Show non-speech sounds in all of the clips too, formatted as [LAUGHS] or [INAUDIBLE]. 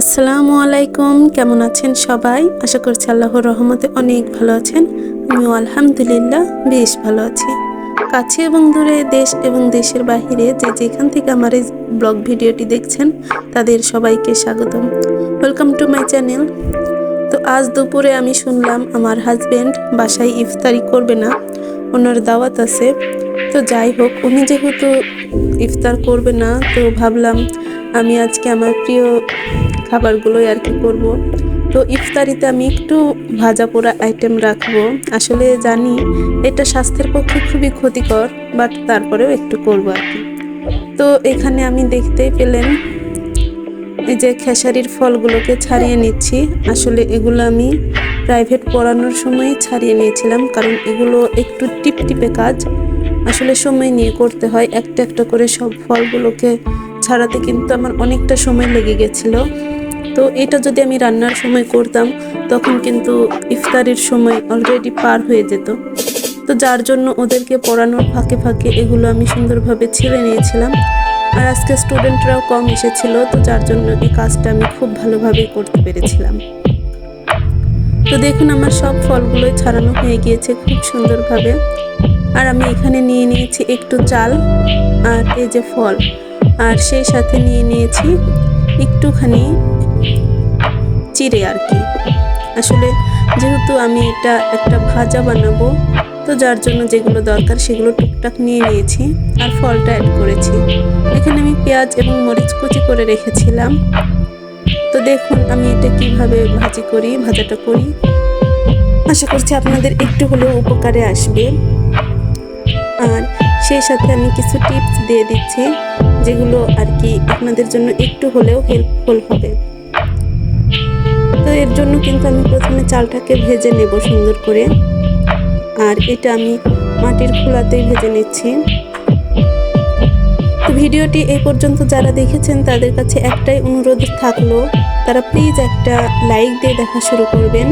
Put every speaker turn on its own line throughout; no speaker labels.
আসসালামু আলাইকুম, কেমন আছেন সবাই? আশা করছি আল্লাহর রহমতে অনেক ভালো আছেন। আমিও আলহামদুলিল্লাহ বেশ ভালো আছি। কাছে এবং দূরে দেশ এবং দেশের বাহিরে যে যেখান থেকে আমার এই ব্লগ ভিডিওটি দেখছেন, তাদের সবাইকে স্বাগতম। ওয়েলকাম টু মাই চ্যানেল তো আজ দুপুরে আমি শুনলাম আমার হাজব্যান্ড বাসায় ইফতারি করবে না, ওনার দাওয়াত আছে। তো যাই হোক, উনি যেহেতু ইফতার করবে না, তো ভাবলাম আমি আজকে আমার প্রিয় খাবারগুলোই আর কি করব। তো ইফতারিতে আমি একটু ভাজা পোড়া আইটেম রাখব। আসলে জানি এটা স্বাস্থ্যের পক্ষে খুবই ক্ষতিকর বাট তারপরেও একটু করব আর কি। তো এখানে আমি দেখতেই পেলেন এই যে খেসারির ফলগুলোকে ছাড়িয়ে নিচ্ছি। আসলে এগুলো আমি প্রাইভেট পড়ানোর সময় ছাড়িয়ে নিয়েছিলাম, কারণ এগুলো একটু টিপটিপে কাজ। আসলে সময় নিয়ে করতে হয়, একটা একটা করে সব ফলগুলোকে ছাড়াতে কিন্তু আমার অনেকটা সময় লেগে গেছিল। তো এটা যদি আমি রান্নার সময় করতাম, তখন কিন্তু ইফতারির সময় অলরেডি পার হয়ে যেত। তো যার জন্য ওদেরকে পড়ানোর ফাঁকে ফাঁকে এগুলো আমি সুন্দরভাবে ছেড়ে নিয়েছিলাম। আর আজকে স্টুডেন্টরাও কম এসেছিল, তো যার জন্য এই কাজটা আমি খুব ভালোভাবেই করতে পেরেছিলাম। তো দেখুন, আমার সব ফলগুলোই ছাড়ানো হয়ে গিয়েছে খুব সুন্দরভাবে। আর আমি এখানে নিয়ে নিয়েছি একটু চাল আর এই যে ফল। আর সেই সাথে নিয়ে নিয়েছি একটুখানি চিড়ে আর কি। আসলে যেহেতু আমি এটা একটা ভাজা বানাবো, তো যার জন্য যেগুলো দরকার সেগুলো টুকটাক নিয়ে নিয়েছি আর ফলটা অ্যাড করেছি। এখানে আমি পেঁয়াজ এবং মরিচ কুচি করে রেখেছিলাম। তো দেখুন আমি এটা কীভাবে ভাজি করি, ভাজাটা করি। আশা করছি আপনাদের একটু হলেও উপকারে আসবে। আর সেই সাথে আমি কিছু টিপস দিয়ে দিচ্ছি, যেগুলো আর কি আপনাদের জন্য একটু হলেও হেল্পফুল হবে। তো এর জন্য কিন্তু আমি প্রথমে চালটাকে ভেজে নেব সুন্দর করে। আর এটা আমি মাটির খোলাতেই ভেজে নিচ্ছি। তো ভিডিওটি এই পর্যন্ত যারা দেখেছেন, তাদের কাছে একটাই অনুরোধ থাকল, তারা প্লিজ একটা লাইক দিয়ে দেখা শুরু করবেন।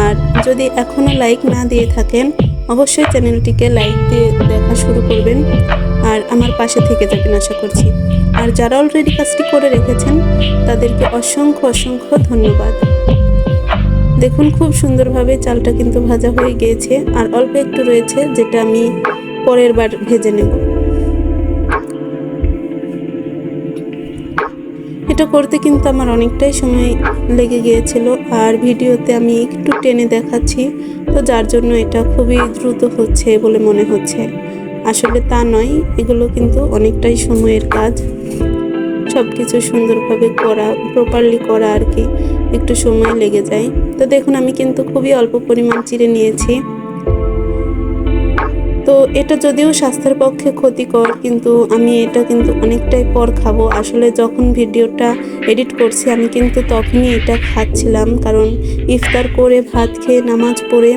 আর যদি এখনও লাইক না দিয়ে থাকেন অবশ্যই চ্যানেলটিকে লাইক দিয়ে দেখা শুরু করবেন আর আমার পাশে থেকে যাবেন আশা করছি। আর যারা অলরেডি কাজটি করে রেখেছেন, তাদেরকে অসংখ্য অসংখ্য ধন্যবাদ। দেখুন, খুব সুন্দরভাবে চালটা কিন্তু ভাজা হয়ে গিয়েছে, আর অল্প একটু রয়েছে, যেটা আমি পরের বার ভেজে নেব। এটা করতে কিন্তু আমার অনেকটাই সময় লেগে গিয়েছিল। আর ভিডিওতে আমি একটু টেনে দেখাচ্ছি, তো যার জন্য এটা খুবই দ্রুত হচ্ছে বলে মনে হচ্ছে। আসলে তা নয়, এগুলো কিন্তু অনেকটাই সময়ের কাজ। সব কিছু সুন্দরভাবে করা প্রপারলি করা আর কি, একটু সময় লেগে যায়। তো দেখুন, আমি কিন্তু খুবই অল্প পরিমাণ চিড়ে নিয়েছি। এটা যদিও স্বাস্থ্যের পক্ষে ক্ষতিকর, কিন্তু আমি এটা কিন্তু অনেকটাই পর খাব। আসলে যখন ভিডিওটা এডিট করছি, আমি কিন্তু তখনই এটা খাচ্ছিলাম, কারণ ইফতার করে ভাত খেয়ে নামাজ পড়ে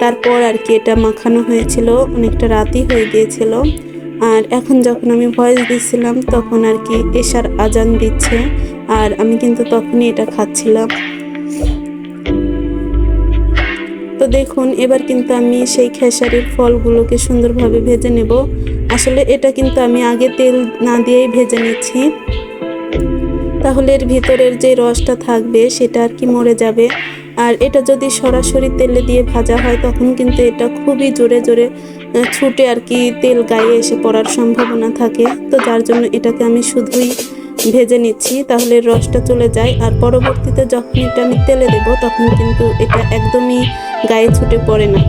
তারপর আর কি এটা মাখানো হয়েছিল, অনেকটা রাতই হয়ে গিয়েছিল। আর এখন যখন আমি ভয়েস দিচ্ছিলাম, তখন আর কি এশার আজান দিচ্ছে, আর আমি কিন্তু তখনই এটা খাচ্ছিলাম। তো দেখুন, এবার কিন্তু আমি সেই খেসারির ফলগুলোকে সুন্দরভাবে ভেজে নেব। আসলে এটা কিন্তু আমি আগে তেল না দিয়েই ভেজে নিচ্ছি। তাহলে এর ভিতরের যে রসটা থাকবে, সেটা আর কি মরে যাবে। আর এটা যদি সরাসরি তেলে দিয়ে ভাজা হয়, তখন কিন্তু এটা খুবই জোরে জোরে ছুটে আর কি তেল গায়ে এসে পড়ার সম্ভাবনা থাকে। তো যার জন্য এটাকে আমি শুধুই ভেজে নিচ্ছি, তাহলে রসটা চলে যায়। আর পরবর্তীতে যখন এটা আমি তেলে দেব, তখন কিন্তু এটা একদমই গায়ে ছুটে পড়ে না।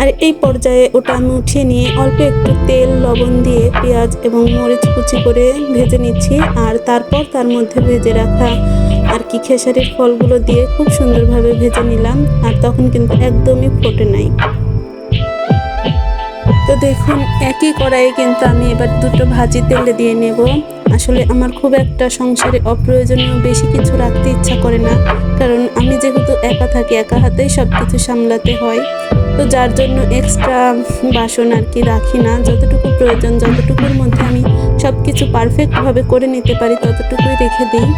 আর এই পর্যায়ে ওটা আমি উঠিয়ে নিয়ে অল্প একটু তেল, লবণ দিয়ে পেঁয়াজ এবং মরিচ কুচি করে ভেজে নিচ্ছি। আর তারপর তার মধ্যে ভেজে রাখা আর কি খেসারির ফলগুলো দিয়ে খুব সুন্দরভাবে ভেজে নিলাম। আর তখন কিন্তু একদমই ফোটে নাই। দেখুন, একই কড়াইয়ে কিন্তু আমি এবার দুটো ভাজি তেলে দিয়ে নেব। আসলে আমার খুব একটা সংসারে অপ্রয়োজনীয় বেশি কিছু রাখতে ইচ্ছা করে না, কারণ আমি যেহেতু একা থাকি, একা হাতেই সব কিছু সামলাতে হয়। তো যার জন্য এক্সট্রা বাসন আর কি রাখি না। যতটুকু প্রয়োজন, যতটুকুর মধ্যে আমি সব কিছু পারফেক্টভাবে করে নিতে পারি, ততটুকুই রেখে দিই।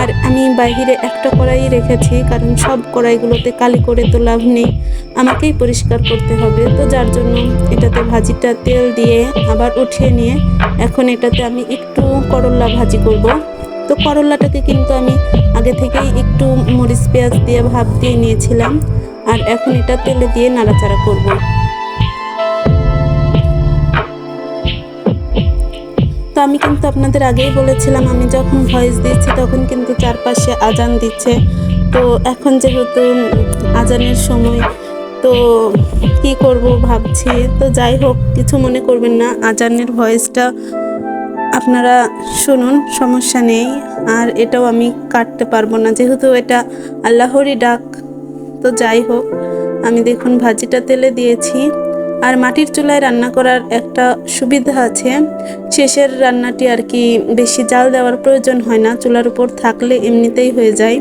আর আমি বাইরে একটা কড়াই রেখেছি, কারণ সব কড়াইগুলোতে কালি করে তো লাভ নেই। আমাকেই পরিষ্কার করতে হবে। তো যার জন্য এটাতে ভাজিটা তেল দিয়ে আবার উঠিয়ে নিয়ে এখন এটাতে আমি একটু করল্লা ভাজি করব। তো করলাটাকে কিন্তু আমি আগে থেকেই একটু মরিচ পেঁয়াজ দিয়ে ভাপ দিয়ে নিয়েছিলাম। আর এখন এটা তেলে দিয়ে নাড়াচাড়া করব। আমি কিন্তু আপনাদের আগেই বলেছিলাম, আমি যখন ভয়েস দিচ্ছি তখন কিন্তু চারপাশে আজান দিচ্ছে। তো এখন যেহেতু আজানের সময়, তো কি করব ভাবছি। তো যাই হোক, কিছু মনে করবেন না, আজানের ভয়েসটা আপনারা শুনুন, সমস্যা নেই। আর এটাও আমি কাটতে পারব না, যেহেতু এটা আল্লাহরই ডাক। তো যাই হোক, আমি দেখুন ভাজিটা তেলে দিয়েছি। আর মাটির চুলায় রান্না করার একটা সুবিধা আছে। শেষের রান্নাটি আর কি বেশি জাল দেওয়ার প্রয়োজন হয় না, চুলার উপর থাকলে এমনিতেই হয়ে যায়।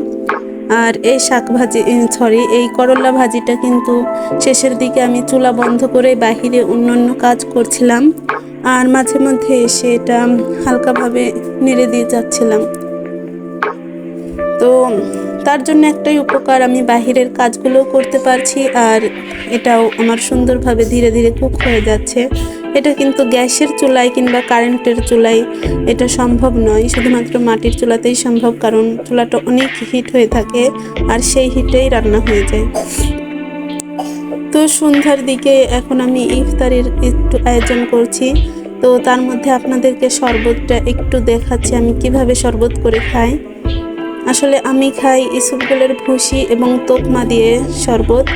আর এই শাক ভাজি সরি এই করলা ভাজিটা কিন্তু শেষের দিকে আমি চুলা বন্ধ করে বাহিরে অন্যান্য কাজ করছিলাম। আর মাঝে মধ্যে এসে এটা হালকাভাবে নেড়ে দিয়ে যাচ্ছিলাম। তো তার জন্য একটাই উপকার, আমি বাহিরের কাজগুলোও করতে পারছি আর এটাও আমার সুন্দরভাবে ধীরে ধীরে কুক হয়ে যাচ্ছে। এটা কিন্তু গ্যাসের চুলায় কিংবা কারেন্টের চুলায় এটা সম্ভব নয়, শুধুমাত্র মাটির চুলাতেই সম্ভব কারণ চুলাটা অনেক হিট হয়ে থাকে আর সেই হিটেই রান্না হয়ে যায়। তো সন্ধ্যার দিকে এখন আমি ইফতারের একটু আয়োজন করছি। তো তার মধ্যে আপনাদেরকে শরবতটা একটু দেখাচ্ছি, আমি কীভাবে শরবত করে খাই। আসলে আমি খাই ইসুফগুলের ভুসি এবং তোপমা দিয়ে শরবত।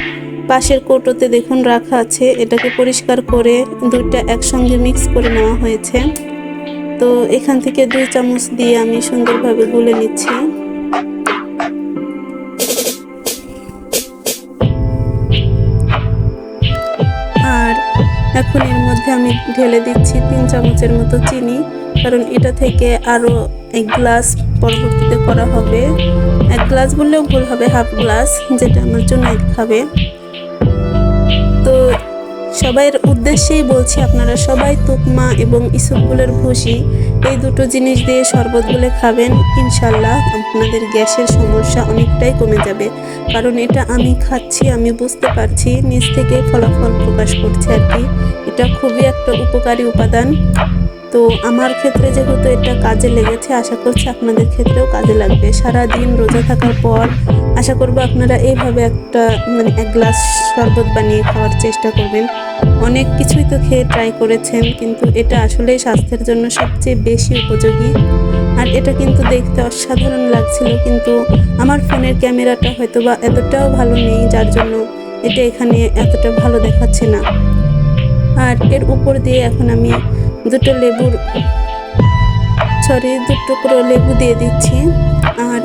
পাশের কৌটোতে দেখুন রাখা আছে, এটাকে পরিষ্কার করে দুইটা একসঙ্গে মিক্স করে নেওয়া হয়েছে। তো এখান থেকে দুই চামচ দিয়ে আমি সুন্দরভাবে গুলে নিচ্ছি। আর এখন এর মধ্যে আমি ঢেলে দিচ্ছি তিন চামচের মতো চিনি, কারণ এটা থেকে আরও এক গ্লাস পরবর্তীতে করা হবে। এক গ্লাস বললেও ভুল হবে হাফ গ্লাস যেটা আমার জন্য এক খাবে। তো সবাইয়ের উদ্দেশ্যেই বলছি, আপনারা সবাই তুকমা এবং ইসুফগুলের ভুসি এই দুটো জিনিস দিয়ে শরবত গুলে খাবেন, ইনশাল্লাহ আপনাদের গ্যাসের সমস্যা অনেকটাই কমে যাবে। কারণ এটা আমি খাচ্ছি, আমি বুঝতে পারছি, নিজ থেকে ফলাফল প্রকাশ করছে আর কি। এটা খুবই একটা উপকারী উপাদান। তো আমার ক্ষেত্রে যেহেতু এটা কাজে লেগেছে, আশা করছি আপনাদের ক্ষেত্রেও কাজে লাগবে। সারা দিন রোজা থাকার পর আশা করব আপনারা এইভাবে একটা মানে এক গ্লাস শরবত বানিয়ে খাওয়ার চেষ্টা করবেন। অনেক কিছুই তো খেয়ে ট্রাই করেছেন, কিন্তু এটা আসলেই স্বাস্থ্যের জন্য সবচেয়ে বেশি উপযোগী। আর এটা কিন্তু দেখতে অসাধারণ লাগছিল, কিন্তু আমার ফোনের ক্যামেরাটা হয়তো বা এতটাও ভালো নেই, যার জন্য এটা এখানে এতটা ভালো দেখাচ্ছে না। আর এর উপর দিয়ে এখন আমি দুটো লেবুর সরি, দুটো করে লেবু দিয়ে দিচ্ছি। আর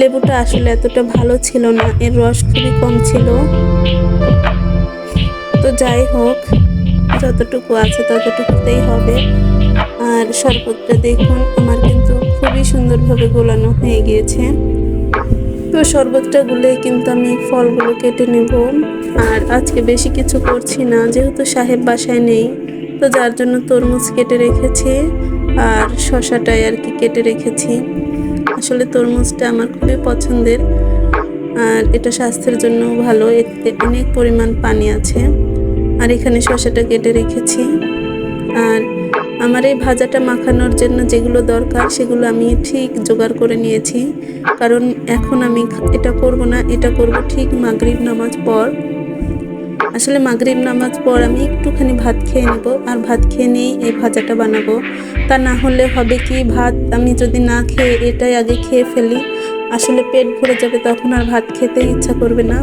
লেবুটা আসলে এতটা ভালো ছিল না, এর রস খুবই কম ছিল। তো যাই হোক, যতটুকু আছে ততটুকুতেই হবে। আর শরবতটা দেখুন, আমার কিন্তু খুবই সুন্দরভাবে গোলানো হয়ে গিয়েছে। তো শরবতটা গুলে কিন্তু আমি ফলগুলো কেটে নেব। আর আজকে বেশি কিছু করছি না, যেহেতু সাহেব বাসায় নেই। তো যার জন্য তরমুজ কেটে রেখেছি আর শশাটাই আর কি কেটে রেখেছি। আসলে তরমুজটা আমার খুবই পছন্দের আর এটা স্বাস্থ্যের জন্য ভালো। এতে অনেক পরিমাণ পানি আছে আর এখানে শশাটা কেটে রেখেছি। আর আমার এই ভাজাটা মাখানোর জন্য যেগুলো দরকার সেগুলো আমি ঠিক জোগাড় করে নিয়েছি। কারণ এখন আমি এটা করব না, এটা করব ঠিক মাগরিব নামাজ পর। আসলে মাগরিব নামাজ পর আমি একটুখানি ভাত খেয়ে নেব আর ভাত খেয়ে নিয়েই এই ভাজাটা বানাবো। তা না হলে হবে কি ভাত আমি যদি না খেয়ে এটাই আগে খেয়ে ফেলি, আসলে পেট ভরে যাবে তখন আর ভাত খেতে ইচ্ছা করবে না।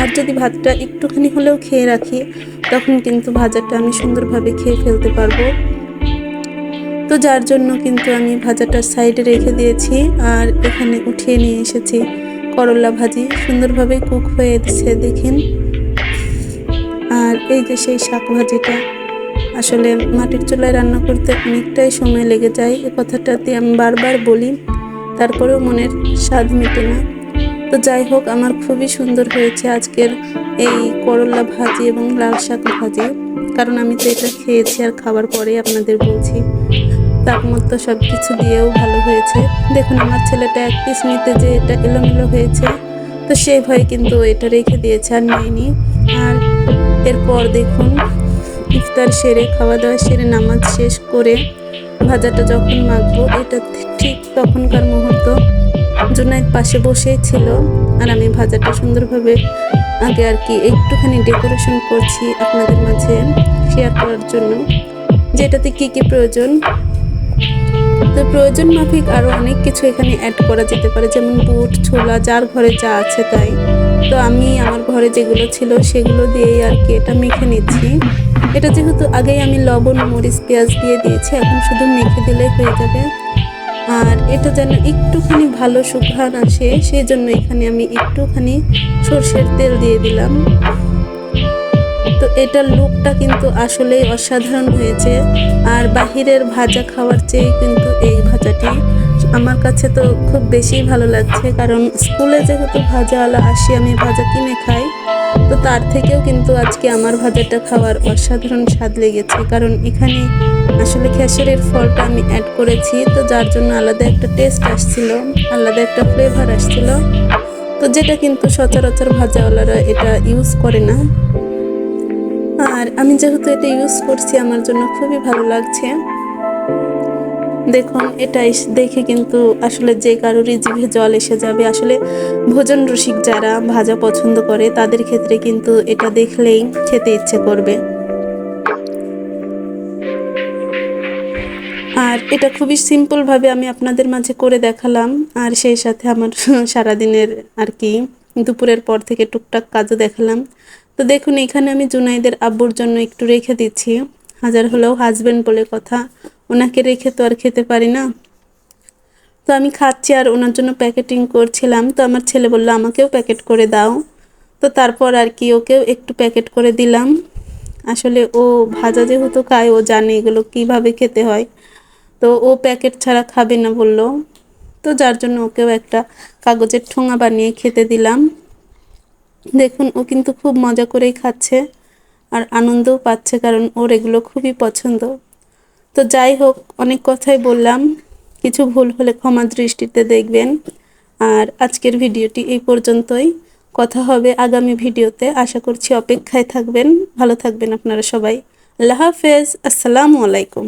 আর যদি ভাতটা একটুখানি হলেও খেয়ে রাখি, তখন কিন্তু ভাজাটা আমি সুন্দরভাবে খেয়ে ফেলতে পারব। তো যার জন্য কিন্তু আমি ভাজাটা সাইডে রেখে দিয়েছি আর এখানে উঠিয়ে নিয়ে এসেছি করলা ভাজি। সুন্দরভাবে কুক হয়ে এসেছে, দেখেন। আর এই যে সেই শাক ভাজিটা, আসলে মাটির চুলায় রান্না করতে অনেকটাই সময় লেগে যায়। এ কথাটাতে আমি বারবার বলি, তারপরেও মনের স্বাদ মেটে না। তো যাই হোক, আমার খুবই সুন্দর হয়েছে আজকের এই করলা ভাজি এবং লাল শাক ভাজি। কারণ আমি তো এটা খেয়েছি আর খাবার পরে আপনাদের বলছি। তার মতো সব কিছু দিয়েও ভালো হয়েছে। দেখুন, আমার ছেলেটা এক পিস নিতে যে এটা এলোমেলো হয়েছে, তো সেই ভয়ে কিন্তু এটা রেখে দিয়েছে আর নেয়নি। আর এরপর দেখুন, ইফতার সেরে খাওয়া দাওয়া সেরে, নামাজ শেষ করে ভাজাটা যখন মাখবো, এটা ঠিক তখনকার মুহূর্ত। জুনাইদ পাশে বসেই ছিল আর আমি ভাজাটা সুন্দরভাবে আগে আর কি একটুখানি ডেকোরেশন করছি আপনাদের মাঝে শেয়ার করার জন্য। যেটাতে কি কি প্রয়োজন? তো প্রয়োজন মাফিক আরও অনেক কিছু এখানে অ্যাড করা যেতে পারে, যেমন বুট, ছোলা, যার ঘরে যা আছে তাই। তো আমি আমার ঘরে যেগুলো ছিল সেগুলো দিয়েই আর কি এটা মেখে নিচ্ছি। এটা যেহেতু আগেই আমি লবণ, মরিচ, পেঁয়াজ দিয়ে দিয়েছি, এখন শুধু মেখে দিলেই হয়ে যাবে। আর এটা যেন একটুখানি ভালো সুঘ্রাণ আসে সেই জন্য এখানে আমি একটুখানি সর্ষের তেল দিয়ে দিলাম। তো এটার লুকটা কিন্তু আসলেই অসাধারণ হয়েছে। আর বাহিরের ভাজা খাওয়ার চেয়ে কিন্তু এই ভাজাটি আমার কাছে তো খুব বেশি ভালো লাগছে, কারণ স্কুলে যেহেতু ভাজাওয়ালা আসি আমি ভাজা কিনে খাই, তো তার থেকেও কিন্তু আজকে আমার ভাজাটা খাওয়ার অসাধারণ স্বাদ লেগেছে। কারণ এখানে আসলে খেসারের ফলটা আমি অ্যাড করেছি, তো যার জন্য আলাদা একটা টেস্ট আসছিল, আলাদা একটা ফ্লেভার আসছিল। তো যেটা কিন্তু সচরাচর ভাজাওয়ালারা এটা ইউজ করে না। আর আমি যেহেতু এটা ইউজ করছি, আমার জন্য খুবই ভালো লাগছে। দেখুন, এটা দেখে কিন্তু আসলে যে কারোরই জিভে জল এসে যাবে, আসলে ভোজন রসিক যারা ভাজা পছন্দ করে, তাদের ক্ষেত্রে কিন্তু এটা দেখলেই খেতে ইচ্ছে করবে। আর এটা খুবই সিম্পলভাবে আমি আপনাদের মাঝে করে দেখালাম, আর সেই সাথে আমার [LAUGHS] সারাদিনের আর কি, দুপুরের পর থেকে টুকটাক কাজও দেখালাম। তো দেখুন, এখানে আমি জুনাইদের আব্বুর জন্য একটু রেখে দিচ্ছি। হাজার হলেও হাজবেন্ড বলে কথা। ওনাকে রেখে তো আর খেতে পারি না। তো আমি খাচ্ছি আর ওনার জন্য প্যাকেটিং করছিলাম। তো আমার ছেলে বলল, আমাকেও প্যাকেট করে দাও। তো তারপর আর কি ওকেও একটু প্যাকেট করে দিলাম। আসলে ও ভাজা যেহেতু খায়, ও জানে এগুলো কীভাবে খেতে হয়। তো ও প্যাকেট ছাড়া খাবে না বলল। তো যার জন্য ওকেও একটা কাগজের ঠোঙা বানিয়ে খেতে দিলাম। দেখুন, ও কিন্তু খুব মজা করেই খাচ্ছে আর আনন্দও পাচ্ছে, কারণ ওর এগুলো খুবই পছন্দ। তো যাই হোক, অনেক কথাই বললাম। কিছু ভুল হলে ক্ষমা দৃষ্টিতে দেখবেন। আর আজকের ভিডিওটি এই পর্যন্তই। কথা হবে আগামী ভিডিওতে। আশা করছি অপেক্ষায় থাকবেন। ভালো থাকবেন আপনারা সবাই। আল্লাহ হাফেজ। আসসালামু আলাইকুম।